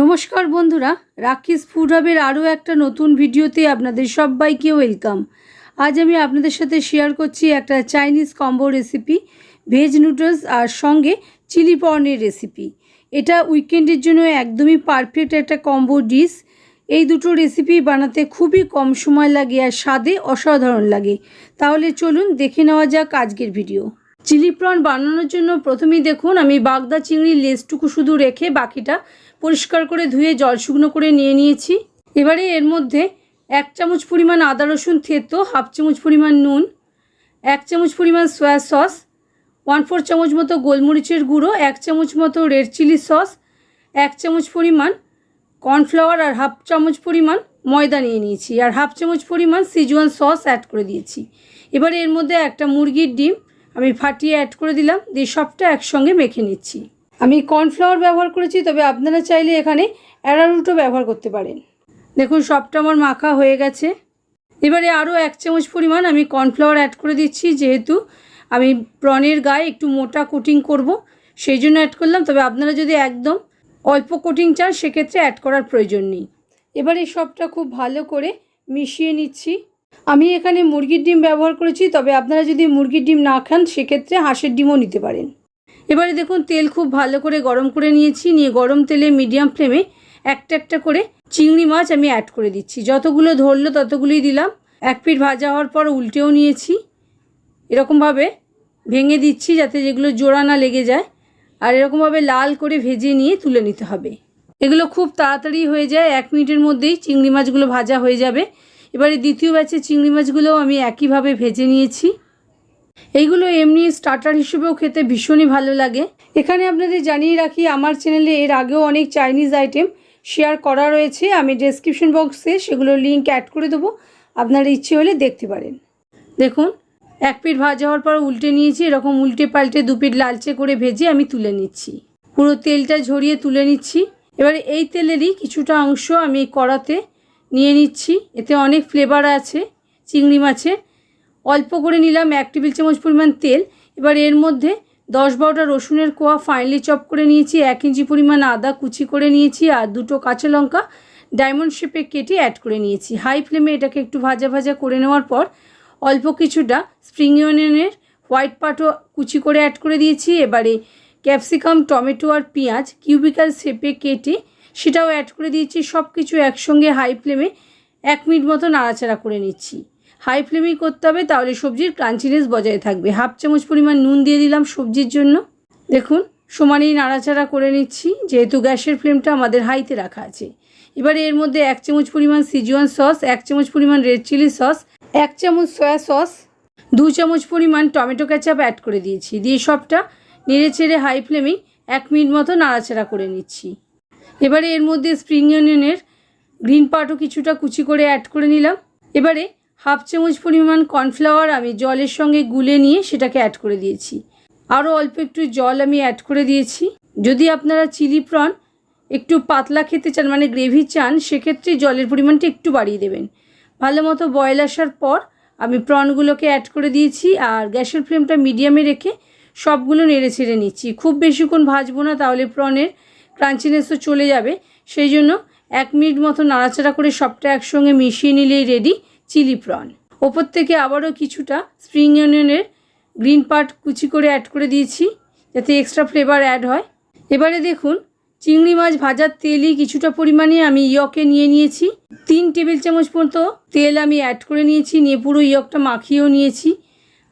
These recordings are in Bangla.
নমস্কার বন্ধুরা রাকিস ফুড হাবের আরও একটা নতুন ভিডিওতে আপনাদের সবাইকে ওয়েলকাম। আজ আমি আপনাদের সাথে শেয়ার করছি একটা Chinese combo recipe, veg noodles আর সঙ্গে চিলি পর্নের রেসিপি। এটা উইকেন্ডের জন্য একদমই পারফেক্ট একটা কম্বো ডিশ। এই দুটো রেসিপি বানাতে খুবই কম সময় লাগে আর স্বাদে অসাধারণ লাগে। তাহলে চলুন দেখে নেওয়া যাক আজকের ভিডিও। চিলি প্রন বানানোর জন্য প্রথমেই দেখুন, আমি বাগদা চিংড়ির লেজটুকু শুধু রেখে বাকিটা পরিষ্কার করে ধুয়ে জল শুকনো করে নিয়ে নিয়েছি। এবারে এর মধ্যে এক চামচ পরিমাণ আদা রসুন থেতো, হাফ চামচ পরিমাণ নুন, এক চামচ পরিমাণ সয়া সস ওয়ান ফোর চামচ মতো গোলমরিচের গুঁড়ো, এক চামচ মতো রেড চিলি সস এক চামচ পরিমাণ কর্নফ্লাওয়ার আর হাফ চামচ পরিমাণ ময়দা নিয়ে নিয়েছি। আর হাফ চামচ পরিমাণ সিজুয়ান সস অ্যাড করে দিয়েছি। এবারে এর মধ্যে একটা মুরগির ডিম আমি ফাটিয়ে অ্যাড করে দিলাম, দিয়ে সবটা একসঙ্গে মেখে নিচ্ছি। আমি কর্নফ্লাওয়ার ব্যবহার করেছি, তবে আপনারা চাইলে এখানে অ্যারারুটও ব্যবহার করতে পারেন। দেখুন, সবটা আমার মাখা হয়ে গেছে। এবারে আরও এক চামচ পরিমাণ আমি কর্নফ্লাওয়ার অ্যাড করে দিচ্ছি, যেহেতু আমি প্রনের গায়ে একটু মোটা কোটিং করব, সেই জন্য অ্যাড করলাম। তবে আপনারা যদি একদম অল্প কোটিং চান, সেক্ষেত্রে অ্যাড করার প্রয়োজন নেই। এবারে সবটা খুব ভালো করে মিশিয়ে নিচ্ছি। আমি এখানে মুরগির ডিম ব্যবহার করেছি, তবে আপনারা যদি মুরগির ডিম না খান, সেক্ষেত্রে হাঁসের ডিমও নিতে পারেন। এবারে দেখুন, তেল খুব ভালো করে গরম করে নিয়েছি, নিয়ে গরম তেলে মিডিয়াম ফ্লেমে একটা একটা করে চিংড়ি মাছ আমি অ্যাড করে দিচ্ছি। যতগুলো ধরলো, ততগুলোই দিলাম। এক পিঠ ভাজা হওয়ার পর উল্টেও নিয়েছি। এরকমভাবে ভেঙে দিচ্ছি যাতে যেগুলো জোড়া না লেগে যায়। আর এরকমভাবে লাল করে ভেজে নিয়ে তুলে নিতে হবে। এগুলো খুব তাড়াতাড়ি হয়ে যায়, এক মিনিটের মধ্যেই চিংড়ি মাছগুলো ভাজা হয়ে যাবে। এবারে দ্বিতীয় ব্যাচে চিংড়ি মাছগুলোও আমি একইভাবে ভেজে নিয়েছি। এইগুলো এমনি স্টার্টার হিসেবেও খেতে ভীষণই ভালো লাগে। এখানে আপনাদের জানিয়ে রাখি, আমার চ্যানেলে এর আগেও অনেক চাইনিজ আইটেম শেয়ার করা রয়েছে। আমি ডেসক্রিপশন বক্সে সেগুলোর লিঙ্ক অ্যাড করে দেবো। আপনার ইচ্ছে হলে দেখতে পারেন। দেখুন, এক পিঠ ভাজা হওয়ার পর উল্টে নিয়েছি। এরকম উল্টে পাল্টে দু পিঠ লালচে করে ভেজে আমি তুলে নিচ্ছি। পুরো তেলটা ঝরিয়ে তুলে নিচ্ছি। এবারে এই তেলেরই কিছুটা অংশ আমি কড়াতে নিয়ে নিচ্ছি। এতে অনেক ফ্লেভার আছে, চিংড়ি মাছের। অল্প করে নিলাম এক টেবিল চামচ পরিমাণ তেল। এবার এর মধ্যে দশ বারোটা রসুনের কোয়া ফাইনালি চপ করে নিয়েছি, এক ইঞ্চি পরিমাণ আদা কুচি করে নিয়েছি আর দুটো কাঁচা লঙ্কা ডায়মন্ড শেপে কেটে অ্যাড করে নিয়েছি। হাই ফ্লেমে এটাকে একটু ভাজা ভাজা করে নেওয়ার পর অল্প কিছুটা স্প্রিং অনিয়নের হোয়াইট পাটও কুচি করে অ্যাড করে দিয়েছি। এবারে ক্যাপসিকাম টমেটো আর পেঁয়াজ কিউবিক্যাল শেপে কেটে সেটাও অ্যাড করে দিয়েছি সব কিছু একসঙ্গে হাই ফ্লেমে এক মিনিট মতো নাড়াচাড়া করে নিচ্ছি। হাই ফ্লেমেই করতে হবে, তাহলে সবজির ক্রাঞ্চিনেস বজায় থাকবে। হাফ চামচ পরিমাণ নুন দিয়ে দিলাম সবজির জন্য। দেখুন, সমানেই নাড়াচাড়া করে নিচ্ছি, যেহেতু গ্যাসের ফ্লেমটা আমাদের হাইতে রাখা আছে। এবারে এর মধ্যে এক চামচ পরিমাণ সিজুয়ান সস এক চামচ পরিমাণ রেড চিলি সস এক চামচ সয়া সস দু চামচ পরিমাণ টমেটো ক্যাচাপ অ্যাড করে দিয়েছি। দিয়ে সবটা নেড়ে চেড়ে হাই ফ্লেমেই এক মিনিট মতো নাড়াচাড়া করে নিচ্ছি। এবারে এর মধ্যে স্প্রিং অনিয়নের গ্রিন পার্টও কিছুটা কুচি করে অ্যাড করে নিলাম। এবারে হাফ চামচ পরিমাণ কর্নফ্লাওয়ার আমি জলের সঙ্গে গুলে নিয়ে সেটাকে অ্যাড করে দিয়েছি। আরও অল্প একটু জল আমি অ্যাড করে দিয়েছি। যদি আপনারা চিলি প্রন একটু পাতলা খেতে চান মানে গ্রেভি চান, সেক্ষেত্রে জলের পরিমাণটা একটু বাড়িয়ে দেবেন। ভালো মতো বয়েল আসার পর আমি প্রনগুলোকে অ্যাড করে দিয়েছি আর গ্যাসের ফ্লেমটা মিডিয়ামে রেখে সবগুলো নেড়ে ছেড়ে নিচ্ছি। খুব বেশিক্ষণ ভাজবো না, তাহলে প্রনের ক্রাঞ্চিনেসও চলে যাবে। সেই জন্য এক মিনিট মতো নাড়াচাড়া করে সবটা একসঙ্গে মিশিয়ে নিলেই রেডি চিলি প্রন ওপর থেকে আবারও কিছুটা স্প্রিং অনিয়নের গ্রিন পার্ট কুচি করে অ্যাড করে দিয়েছি, যাতে এক্সট্রা ফ্লেভার অ্যাড হয়। এবারে দেখুন, চিংড়ি মাছ ভাজার তেলই কিছুটা পরিমাণে আমি ইয়কে নিয়ে নিয়েছি। তিন টেবিল চামচ পর্যন্ত তেল আমি অ্যাড করে নিয়েছি, নিয়ে পুরো ইয়কটা মাখিয়েও নিয়েছি।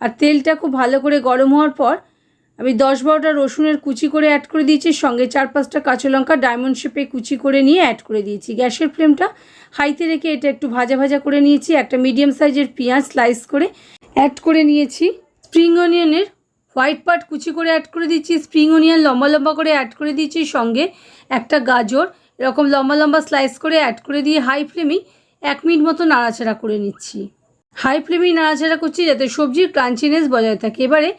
আর তেলটা খুব ভালো করে গরম হওয়ার পর আমি দশ বারোটা রসুনের কুচি করে অ্যাড করে দিয়েছি, সঙ্গে চার পাঁচটা কাঁচা লঙ্কা ডায়মন্ড শেপে কুচি করে নিয়ে অ্যাড করে দিয়েছি। গ্যাসের ফ্লেমটা হাইতে রেখে এটা একটু ভাজা ভাজা করে নিয়েছি, একটা মিডিয়াম সাইজের পেঁয়াজ স্লাইস করে অ্যাড করে নিয়েছি। স্প্রিং অনিয়নের হোয়াইট পার্ট কুচি করে অ্যাড করে দিচ্ছি স্প্রিং অনিয়ন লম্বা লম্বা করে অ্যাড করে দিচ্ছি সঙ্গে একটা গাজর, এরকম লম্বা লম্বা স্লাইস করে অ্যাড করে দিয়ে হাই ফ্লেমেই এক মিনিট মতো নাড়াচাড়া করে নিচ্ছি। হাই ফ্লেমেই নাড়াচাড়া করছি যাতে সবজির ক্রাঞ্চিনেস বজায় থাকে। এবারে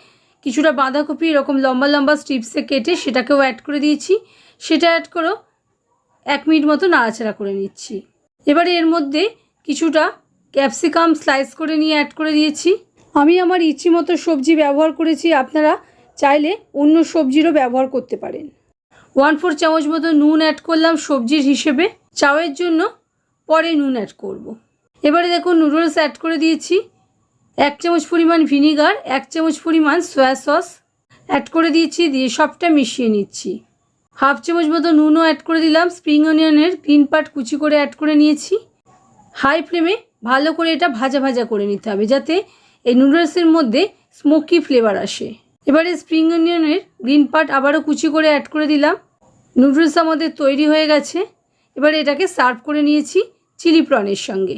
কিছুটা বাঁধাকপি এরকম লম্বা লম্বা স্ট্রিপসে কেটে সেটাকেও অ্যাড করে দিয়েছি। সেটা অ্যাড করেও এক মিনিট মতো নাড়াচাড়া করে নিচ্ছি। এবারে এর মধ্যে কিছুটা ক্যাপসিকাম স্লাইস করে নিয়ে অ্যাড করে দিয়েছি। আমি আমার ইচ্ছে মতো সবজি ব্যবহার করেছি, আপনারা চাইলে অন্য সবজিরও ব্যবহার করতে পারেন। ওয়ান ফোর চামচ মতো নুন অ্যাড করলাম সবজির হিসেবে। চাউয়ের জন্য পরে নুন অ্যাড করব। এবারে দেখুন নুডলস অ্যাড করে দিয়েছি। এক চামচ পরিমাণ ভিনিগার, এক চামচ পরিমাণ সয়া সস অ্যাড করে দিয়েছি, দিয়ে সবটা মিশিয়ে নিচ্ছি। হাফ চামচ মতো নুনও অ্যাড করে দিলাম স্প্রিং অনিয়নের গ্রিন পার্ট কুচি করে অ্যাড করে নিয়েছি। হাই ফ্লেমে ভালো করে এটা ভাজা ভাজা করে নিতে হবে, যাতে এই নুডলসের মধ্যে স্মোকি ফ্লেভার আসে। এবারে স্প্রিং অনিয়নের গ্রিন পার্ট আবারও কুচি করে অ্যাড করে দিলাম। নুডলস আমাদের তৈরি হয়ে গেছে। এবারে এটাকে সার্ভ করে নিয়েছি চিলি প্রনের সঙ্গে।